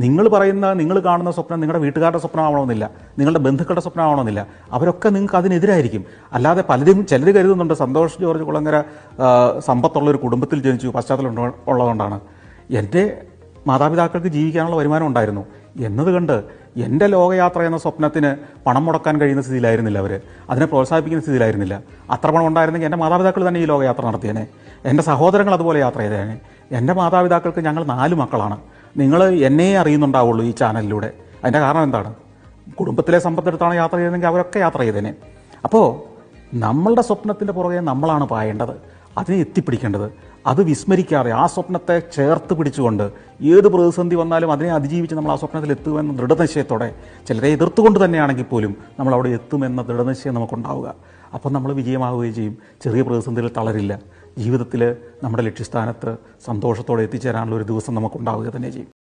നിങ്ങൾ പറയുന്ന നിങ്ങൾ കാണുന്ന സ്വപ്നം നിങ്ങളുടെ വീട്ടുകാരുടെ സ്വപ്നമാവണമെന്നില്ല. നിങ്ങളുടെ ബന്ധുക്കളുടെ സ്വപ്നമാവണമെന്നില്ല. അവരൊക്കെ നിങ്ങൾക്ക് അതിനെതിരായിരിക്കും. അല്ലാതെ പലരും ചിലർ കരുതുന്നുണ്ട് സന്തോഷ് ജോർജ് കുളങ്ങര ആ, സമ്പത്തുള്ള ഒരു കുടുംബത്തിൽ ജനിച്ചു പശ്ചാത്തലം ഉള്ളതുകൊണ്ടാണ്. എന്റെ മാതാപിതാക്കൾക്ക് ജീവിക്കാനുള്ള വരുമാനം ഉണ്ടായിരുന്നു. എന്നത് കണ്ട് എന്റെ ലോകയാത്ര എന്ന സ്വപ്നത്തിന് പണം മുടക്കാൻ കഴിയുന്ന സ്ഥിതിയിലായിരുന്നില്ല അവർ അതിനെ പ്രോത്സാഹിപ്പിക്കുന്ന സ്ഥിതിയിലായിരുന്നില്ല. അത്ര പണം ഉണ്ടായിരുന്നെങ്കിൽ എന്റെ മാതാപിതാക്കൾ തന്നെ ഈ ലോകയാത്ര നടത്തിയേനെ. എന്റെ സഹോദരങ്ങൾ അതുപോലെ യാത്ര ചെയ്തേനെ. എന്റെ മാതാപിതാക്കൾക്ക് ഞങ്ങൾ നാല് മക്കളാണ്. നിങ്ങൾ എന്നെ അറിയുന്നുണ്ടാവുള്ളൂ ഈ ചാനലിലൂടെ. അതിന്റെ കാരണം എന്താണ്? കുടുംബത്തിലെ സമ്പത്തെടുത്താണ് യാത്ര ചെയ്തതെങ്കിൽ അവരൊക്കെ യാത്ര ചെയ്തേനെ. അപ്പോൾ നമ്മളുടെ സ്വപ്നത്തിന്റെ പുറകെ നമ്മളാണ് പായേണ്ടത്. അതിനെ എത്തിപ്പിടിക്കേണ്ടത്. അത് വിസ്മരിക്കാതെ ആ സ്വപ്നത്തെ ചേർത്ത് പിടിച്ചുകൊണ്ട് ഏത് പ്രതിസന്ധി വന്നാലും അതിനെ അതിജീവിച്ച് നമ്മൾ ആ സ്വപ്നത്തിൽ എത്തുമെന്ന ദൃഢനിശ്ചയത്തോടെ ചിലരെ എതിർത്തുകൊണ്ട് തന്നെയാണെങ്കിൽ പോലും നമ്മൾ അവിടെ എത്തുമെന്ന ദൃഢനിശ്ചയം നമുക്കുണ്ടാവുക. അപ്പം നമ്മൾ വിജയമാവുകയും ചെയ്യും. ചെറിയ പ്രതിസന്ധിയിൽ തളരില്ല. ജീവിതത്തിൽ നമ്മുടെ ലക്ഷ്യസ്ഥാനത്ത് സന്തോഷത്തോടെ എത്തിച്ചേരാനുള്ള ഒരു ദിവസം നമുക്കുണ്ടാവുക തന്നെ ചെയ്യും.